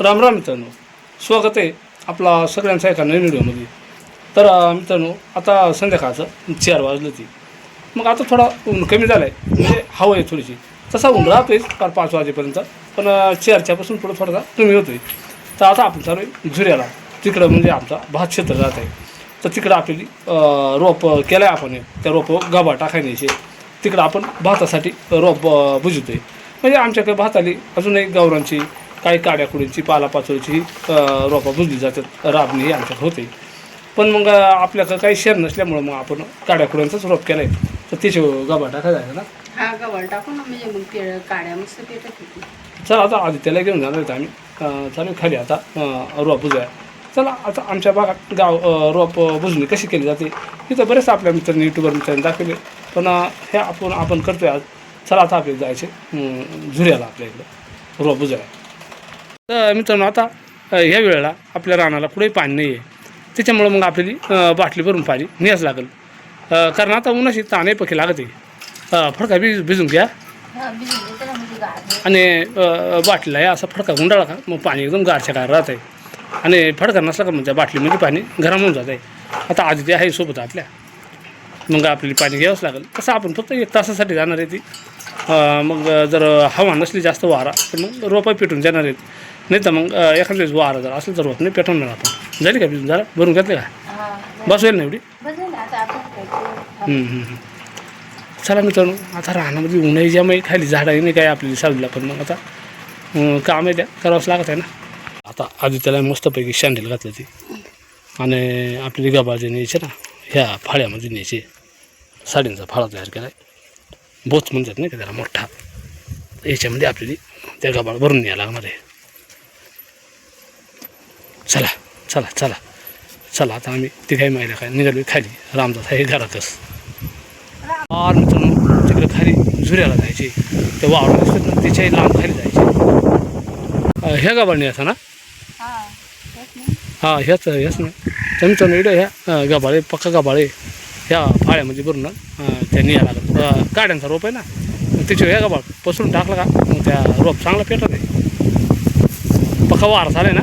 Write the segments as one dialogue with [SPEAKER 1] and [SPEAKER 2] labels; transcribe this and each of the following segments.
[SPEAKER 1] राम राम मित्रांनो. स्वागत आहे आपला सगळ्यांचा एका नवीन व्हिडिओमध्ये. तर मित्रांनो आता संध्याकाळचं चार वाजलं ती मग आता थोडा ऊन कमी झाला आहे म्हणजे हवा आहे थोडीशी. तसा ऊन आहे फार पाच वाजेपर्यंत. पण चारच्यापासून पुढं थोडासा कमी होतो आहे तर आता आपण चालू आहे झुऱ्याला तिकडं म्हणजे आमचा भात क्षेत्र राहत आहे. तर तिकडं आपली रोप केलं आहे आपण. त्या रोप गाभा टाकायचे तिकडं आपण भातासाठी रोप बुजवतो आहे म्हणजे आमच्याकडे भाताली अजूनही गावरांची काही काड्याकुडींची पालापाचोळीची रोपं बुजली जातात. राबणी ही आमच्याकडे होते. पण मग आपल्याकडं काही शेर नसल्यामुळं मग आपण काड्याकुड्यांचाच रोप केला आहे तर तिचे गाभा टाकायचा आहे ना?
[SPEAKER 2] हा गव्हाळ टाकून ना. म्हणजे मग पेळ काड्या मस्त पेटत होती.
[SPEAKER 1] चला आता आदित्याला घेऊन जाणार आहेत आम्ही. चालू खाली आता. रोप बुजाया चला आता आमच्या भागात गाव रोप बुजणी कशी केली जाते? तिथं बरेच आपल्या मित्रांनी युट्यूबर मित्रांनी दाखवले. पण हे आपण आपण करतोय आज. चला आता आपल्याला जायचे झुऱ्याला आपल्या इकडं. रोप बुजाया तर मित्रांनो आता ह्या वेळेला आपल्या रानाला कुठेही पाणी नाही आहे त्याच्यामुळं मग आपल्याली बाटली भरून पाणी न्यायच लागेल. कारण आता उन्हाची ताणे पखी लागत. आहे फडका भिज भिजून घ्या.
[SPEAKER 2] म्हणजे
[SPEAKER 1] आणि बाटलीला आहे असा फडका गुंडाळा का? मग पाणी एकदम गारच्या गार राहत आहे आणि फडका नसला का त्या बाटलीमध्ये पाणी गरम होऊन जात आहे आता आधी ते आहे सोबत आपल्या. मग आपल्याला पाणी घ्यावंच लागेल. तसं आपण फक्त एक तासासाठी जाणार आहे ती. मग जर हवा नसली जास्त वारा तर मग रोपं पेटून जाणार आहेत. नाही तर मग एखाद्या वेळेस वारा जर असेल तर रोप नाही पेटवणार आपण. झाली का भिजून जरा भरून घेतले का?
[SPEAKER 2] हा
[SPEAKER 1] बस होईल ना एवढी. चला मित्रांनो आता रानामध्ये उन्हाळी ज्यामुळे खाली झाडं नाही काय आपली सावलीला पण मग आता काम आहे त्या करावंच लागत आहे ना. आता आधी त्याला मस्तपैकी शँडल घातलं ती. आणि आपली गबाळचे न्यायचे ना ह्या फाळ्यामध्ये न्यायचे. साडींचा फाळा तयार केला बोच म्हणतात नाही का त्याला मोठा. याच्यामध्ये आपली त्या गबाळ भरून न्यायला लागणार आहे. चला चला चला. चला आता आम्ही तिघाही महिला काय निघालो खाली. रामदास आहे घरातच. फार मित्रांनो तिकडे खाली झुऱ्याला जायचे. ते वावर असतात ना त्याच्याही लांब खाली जायचे. ह्या गाबाळणी असा ना?
[SPEAKER 2] हा तेच.
[SPEAKER 1] हा ह्याच ह्याच ना. तर मित्रांनो इकडे ह्या अं, गाभाळे पक्का गाभाळे ह्या फाळ्यामध्ये भरून ना अं, त्या निया लागत काड्यांचा रोप आहे ना? त्याच्यावर ह्या गाभाळ पसरून टाकला का मग त्या रोप चांगला पेटत आहे पक्का वार झाला ना?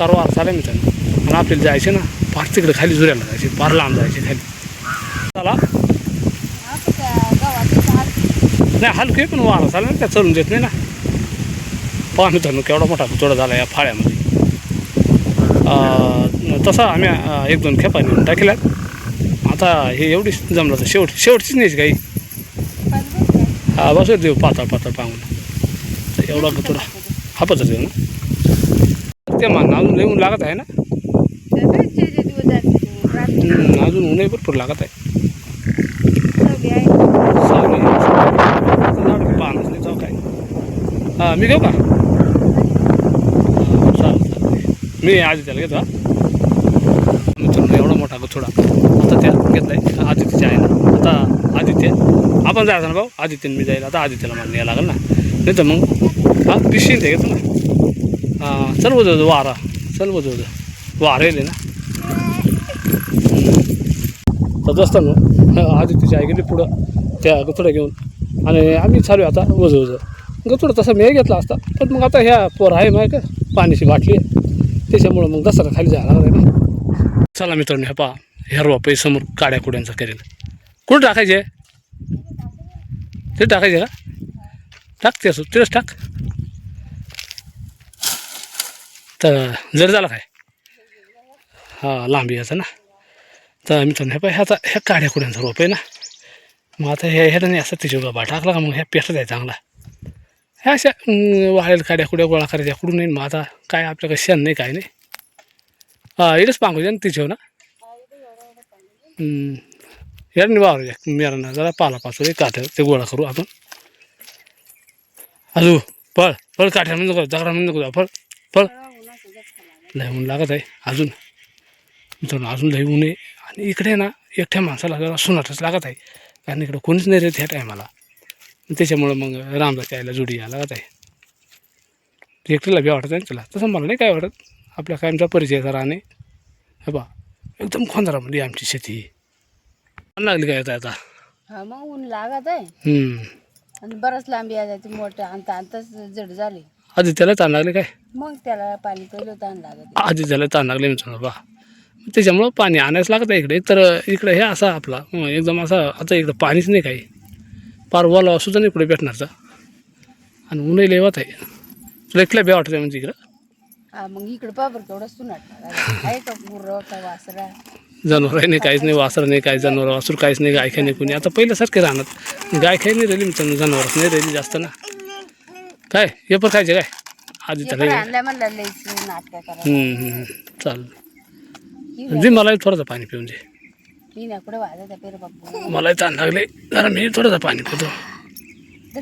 [SPEAKER 1] कारवार चालेल ना झाला आणि आपल्याला जायचे ना फार तिकडे खाली जुऱ्याला जायचे फार लांब जायचे खाली. चला. नाही हलके पण वारा चालेल ना त्या चलून देत नाही ना. पाणी मित्रांनो केवढा मोठा तुकडा झाला या फाळ्यामध्ये. तसा आम्ही एक दोन खेपा नेऊन टाकल्यात आता हे एवढी जमलं तर शेवट शेवटचीच नाही काही. हा बस देऊ पातळ पातळ पाहून. एवढा तुला हा पत्र देऊ ना? लागते मान अजून लिहून लागत आहे ना?
[SPEAKER 2] अजून काय जे
[SPEAKER 1] अजून ऊनही भरपूर लागत आहे.
[SPEAKER 2] सगळी
[SPEAKER 1] जाऊ काय हां मी घेऊ का? चालेल मी आज त्याला घेतो हा. मित्रांनो एवढा मोठा गोथोडा आता त्या घेतलाय आदित्यच्या आहे ना आता आदित्य आपण जायचं ना भाऊ? आदित्यने मी जाईल. आता आदित्यला मला न्यायला लागेल ना. नाही तर मग हा पिशीन ते घेतो ना. हां चल बजवतो वारा. चल बजवतो वारा येले ना. तर असताना आदित्यची आई गेली पुढं त्या गतोड्या घेऊन. आणि आम्ही चालू आहे आता वज वज गथुडा तसा मी घेतला असता पण मग आता ह्या पोर आहे माहिती का पाण्याची बाटली आहे. त्याच्यामुळं मग दसरा खाली जायला लागला ना. चला मित्रांनो ह्या पहा ह्या पै समोर काड्या कुड्यांचा करेल. कुठं टाकायचे? ते टाकायचे का? टाक ते असो तिथंच टाक. तर जर झाला काय? हां लांबी याचा ना. तर मित्रांनो हे पाय ह्याचा ह्या काढ्या कुड्यांचा रोप आहे ना. मग आता ह्या ह्याने असं तिच्या बाबा टाकला का मग ह्या पेटत आहे चांगला. ह्या अशा वाळेल काड्या कुड्या गोळा करायच्या कुठून नाही मग आता काय आपल्याकडे शेण नाही काय नाही. हा इथंच पांगू द्या ना तिच्यावर ना. यार वावर द्या मेरांना जरा पाला पाचू काठ्या ते गोळा करू आपण. अजू पळ पळ काठ्या म्हणजे नको दगडा म्हणजे नको पळ पळ. लय ऊन लागत आहे. अजून मित्रांनो अजून लय ऊन आहे. आणि इकडे ना एकट्या माणसाला जरा सुनाटच लागत आहे. कारण इकडं कोणीच नाही रेत ह्या टायमाला. त्याच्यामुळं मग रामदास यायला जोडी यायला लागत आहे. एकटीला बी वाटत आहे त्याला तसं मला नाही काय वाटत आपल्या कायमचा परिचय करा आणि हे बा एकदम खोंदरामध्ये आमची शेती. लागली काय आता आता?
[SPEAKER 2] हा मग ऊन लागत आहे. आणि बरंच लांबी आहे ती मोठं आणता आणताच जड झाली.
[SPEAKER 1] आधी त्याला ताण लागले काय?
[SPEAKER 2] मग त्याला पाणी पहिलं ताण लागत
[SPEAKER 1] आधी त्याला ताण लागले मित्रांनो बा. त्याच्यामुळं पाणी आणायच लागतं इकडे. तर इकडे हे असा आपला हं, एकदम असा आता इकडं पाणीच नाही काही. पार वाला सुद्धा नाही इकडे भेटणारचा. आणि ऊनही लेवत आहे. तुला इकडे बे वाटतं म्हणजे इकडं.
[SPEAKER 2] हा मग इकडे पाबर केवढं आहे का गुर्र का वासरा.
[SPEAKER 1] जनावर नाही काहीच नाही वासर नाही काही जनावर वासर काहीच नाही गाय खाय नाही कोणी. आता पहिल्यासारखे राहणार. गाय खाय नाही राहिली मित्रांनो जनावरच नाही राहिली जास्त ना. काय? हे पण खायचे काय? आधी त्याला
[SPEAKER 2] करा
[SPEAKER 1] हम्म, हम्म, चालेल
[SPEAKER 2] ही
[SPEAKER 1] दे मला थोडंसं पाणी पिऊन दे. मलाही ताण लागले. जरा मी थोडंसं पाणी पितो.
[SPEAKER 2] तर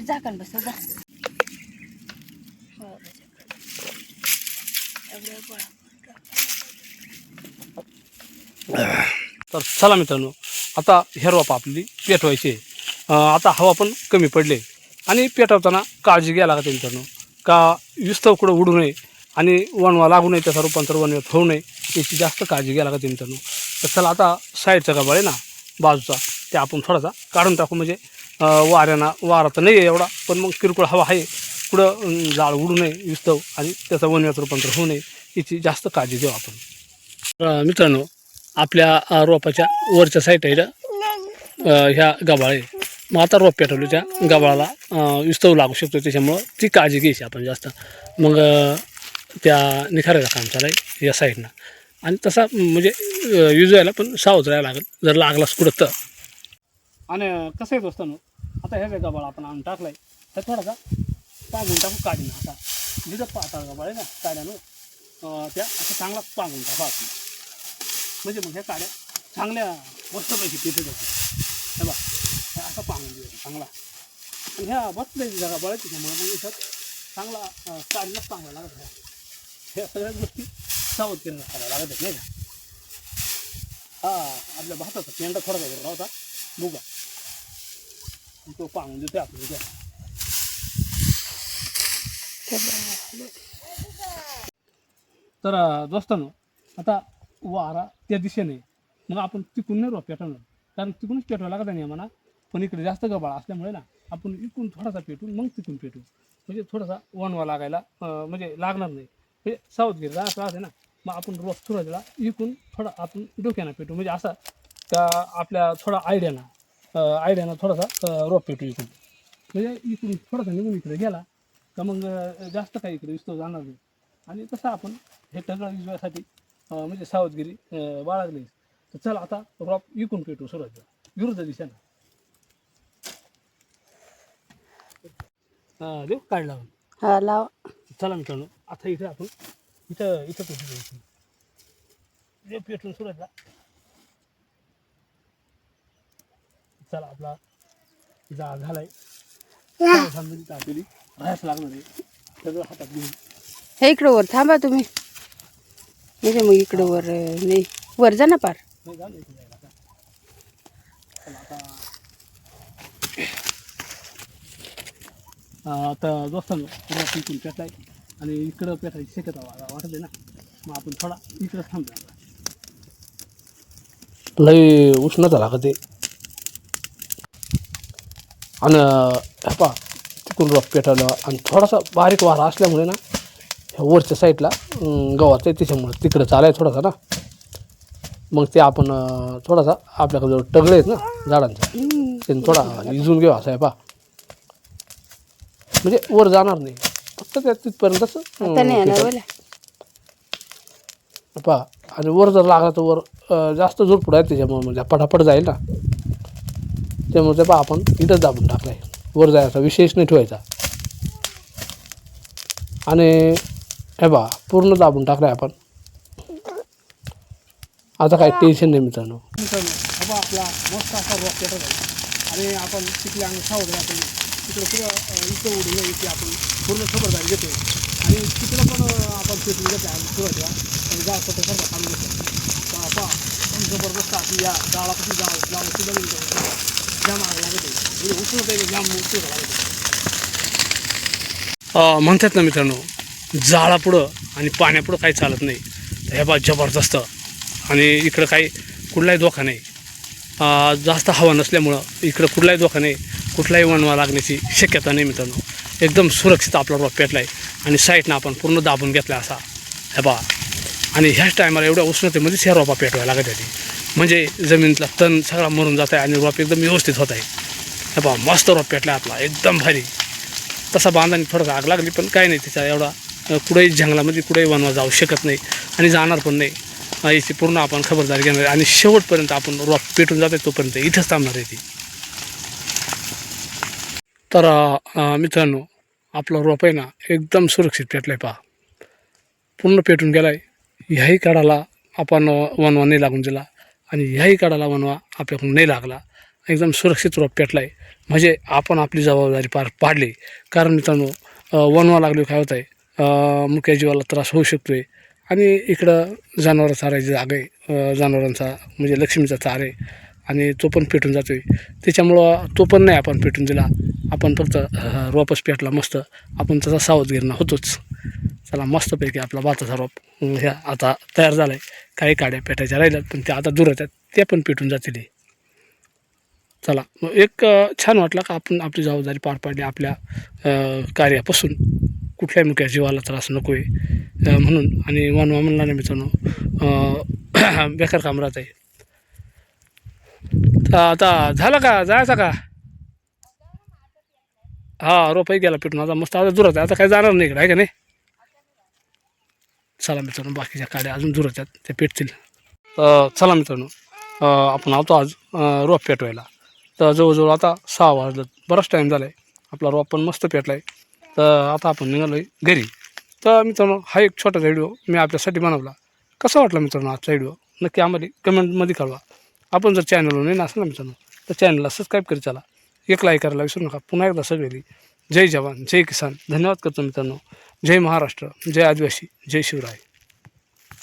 [SPEAKER 1] तर चला मित्रांनो आता हे रोप आपली पेटवायची आहे. अं, आता हवा पण कमी पडले आणि पेटवताना काळजी घ्यायला लागते मित्रांनो. का विस्तव कुठं उडू नये आणि वणवा लागू नये त्याचा रूपांतर वणव्यात होऊ नये याची जास्त काळजी घ्यायला लागते मित्रांनो. तर चला आता साईडचा गबाळ आहे ना बाजूचा ते आपण थोडासा काढून टाकू. म्हणजे वाऱ्यांना वारा तर नाही आहे एवढा पण मग किरकोळ हवा आहे कुठं जाळ उडू नये विस्तव आणि त्याचा वनव्यात रूपांतर होऊ नये याची जास्त काळजी घेऊ आपण. तर मित्रांनो आपल्या रोपाच्या वरच्या साईड आहे अ, ह्या गबाळे मग आता रोप पेटवलं त्या गबाळाला विस्तव लागू शकतो. त्याच्यामुळं ती काळजी घ्यायची आपण जास्त. मग त्या निखाऱ्याचं काम चालाय या साईडनं. आणि तसा म्हणजे यूज व्हायला पण सावध राहायला लागेल. जर लागलाच कुठं तर. आणि कसं येत असतं आता ह्या जे गबाळ आपण आणून टाकलाय. तर थोडासा पांगून टाकू काढीन आता. जिथं पाहता गबाळ आहे ना काड्यानं त्या असं चांगला पांगून टाकू आपण. म्हणजे मग ह्या काड्या चांगल्या मस्तपैकी तिथे जातात असा पाहून चांगला. आणि ह्या बसल्या जागा बळायची त्यामुळे मग इथं चांगला काढण्यास चांगला लागत आहे ह्या सगळ्या गोष्टी सावध केंद्र करायला लागत आहेत नाही का? हा आपल्या भाताचा पेंडा थोडा वेगळा होता बुगा तो पाहून देतो आपण उद्या. तर दोस्तांनो आता वारा त्या दिशेने. मग आपण तिकून नाही रोप पेटवणार. कारण तिकूनच पेटवायला लागत नाही म्हणा पण इकडे जास्त गबाळ असल्यामुळे ना आपण इकडून थोडासा पेटू मग तिकून पेटू म्हणजे थोडासा वणवा लागायला म्हणजे लागणार नाही. म्हणजे सावधगिरी असं राहते ना मग आपण रोप सुरुवातीला इकून थोडा आपण डोक्यानं पेटू म्हणजे असा त्या आपल्या थोडा आयडियानं आयडियानं थोडासा रोप पेटू इकडून. म्हणजे इकडून थोडासा निघून इकडे गेला तर मग जास्त काही इकडे विस्तव जाणार नाही. आणि तसं आपण हे टगळ विजवासाठी म्हणजे सावधगिरी बाळगली तर चला आता रॉप इकून पेटू सुरुवातीला. विरुद्ध दिशेनं. देऊ काढला
[SPEAKER 2] हा लाव.
[SPEAKER 1] चला मित्रांनो आता इथे आपण इथं इथं पेटू द्यायची जे पेटून चला आपला जाळ झालाय. टाकलेली राहायच लागणार आहे. सगळं हातात घेऊन.
[SPEAKER 2] हे इकडं वर थांबा तुम्ही. म्हणजे मग इकडं वर नाही. वर जा ना पार.
[SPEAKER 1] नाही जायला चला आता आता दोस्तांनो रॉक इकडून पेटलाय. आणि इकडं पेटायची शक्यता वा- वाटत आहे ना. मग आपण थोडा इकडं थांबतो लई उष्णता लागते. आणि हे पा तिकडून रॉक पेटवलं आणि थोडासा बारीक वारा असल्यामुळे ना ह्या वरच्या साईडला गव्हाचं आहे त्याच्यामुळे तिकडं चालायचं थोडासा ना. मग ते आपण थोडासा आपल्याकडे टगळे आहेत ना झाडांचा. त्यांनी थोडा इजून घेऊ असं आहे पा म्हणजे वर जाणार नाही. फक्त त्या तिथपर्यंतच अं,
[SPEAKER 2] आता नाही येणार
[SPEAKER 1] पेटवलं.
[SPEAKER 2] बोला
[SPEAKER 1] पा आणि वर जर लागला तर वर अं, जास्त जोर पुढे आहे त्याच्यामुळे म्हणजे पटापट जाईल ना. त्यामुळे ते पा आपण इथंच दाबून टाकलाय. वर जायचा विशेष नाही ठेवायचा. आणि हे बा पूर्ण दाबून टाकलाय आपण. आता काही टेन्शन नाही मित्रांनो. मित्रांनो हा आपला मस्त असा रॉक पेटत आहे. आणि आपण तिथले अंग सावध राहतो तिकडे पुढं इथं उडू नये की आपण पूर्ण खबरदारी घेतो आणि तिकडं पण आपण पेटून घेतो आणि सुरुवातीला आणि जाळ पत्र करता घेतो तर पण जबरदस्त आपली या गावापासून जाळ गावाची सुद्धा जाम आग लागत आहे. म्हणजे आहे जाम उष्णता लागत म्हणतात ना मित्रांनो जाळापुढं आणि पाण्यापुढं काही चालत नाही. हे बा जबरदस्त. आणि इकडं काही कुठलाही धोका नाही. जास्त हवा नसल्यामुळं इकडं कुठलाही धोका नाही. कुठलाही वणवा लागण्याची शक्यता नाही मित्रांनो. एकदम सुरक्षित आपला रोप पेटला आहे आणि साईडनं आपण पूर्ण दाबून घेतला असा. हे बा आणि ह्याच टायमाला एवढ्या उष्णतेमध्येच ह्या रोपा पेटवायला लागत आहे म्हणजे जमिनीतला तण सगळा मरून जात आहे आणि रोप एकदम व्यवस्थित होत आहे. हे बा मस्त रोप पेटला आपला. एकदम भारी. तसा बांधाने थोडं आग लागली पण काही नाही त्याचा एवढा कुठेही जंगलामध्ये कुठेही वनवा जाऊ शकत नाही आणि जाणार पण नाही. याची पूर्ण आपण खबरदारी घेणार आहे. आणि शेवटपर्यंत आपण रोप पेटून जाते तोपर्यंत इथंच थांबणार आहे ती. तर मित्रांनो आपलं रोप आहे ना एकदम सुरक्षित पेटलं आहे पहा. पूर्ण पेटून गेला आहे ह्याही काळाला आपण वनवा नाही लागून दिला आणि ह्याही काळाला वनवा आपल्याकडून नाही लागला. एकदम सुरक्षित रोप पेटला आहे म्हणजे आपण आपली जबाबदारी पार पाडली. कारण मित्रांनो वनवा लागले काय होत आहे मुख्या जीवाला त्रास होऊ शकतो आहे आणि इकडं जनावरं चारायची जागा आहे. जनावरांचा म्हणजे लक्ष्मीचा चार आहे. आणि तो पण पेटून जातो आहे त्याच्यामुळं तो पण नाही आपण पेटून दिला. आपण फक्त रोपच पेटला मस्त. आपण त्याचा सावधगिरणा होतोच. चला मस्तपैकी आपला भाताचा रोप ह्या आता तयार झाला आहे काही काड्या पेटायच्या राहिल्यात पण त्या आता दूर आहेत. ते पण पेटून जातील चला मग एक छान वाटलं का आपण आपली जबाबदारी पार पाडली आपल्या कार्यापासून. कुठल्याही मुख्या जीवाला त्रास नको आहे म्हणून आणि वनवा म्हणला नाही मित्रांनो बेकार काम राहत आहे आता झालं का? जायचं का? हा रोपही गेला पेटून आता मस्त आता दुरात आहे. आता काही जाणार नाही इकडे आहे का नाही? चला मित्रांनो बाकीच्या काड्या अजून दुरात आहेत त्या पेटतील. चला मित्रांनो आपण आलो आज रोप पेटवायला. तर जवळजवळ आता सहा वाजलं बराच टाईम झाला आहे आपला रोप पण मस्त पेटला आहे तर आता आपण निघालो आहे घरी. तर मित्रांनो हा एक छोटासा व्हिडिओ मी आपल्यासाठी बनवला. कसा वाटला मित्रांनो आजचा व्हिडिओ नक्की आम्हाला कमेंटमध्ये कळवा. आपण जर चॅनलवर नाही असेल ना मित्रांनो तर चॅनलला सबस्क्राईब करी चला. एक लाईक करायला विसरू नका. पुन्हा एकदा सगळी जय जवान जय किसान. धन्यवाद करतो मित्रांनो. जय महाराष्ट्र जय आदिवासी जय शिवराय.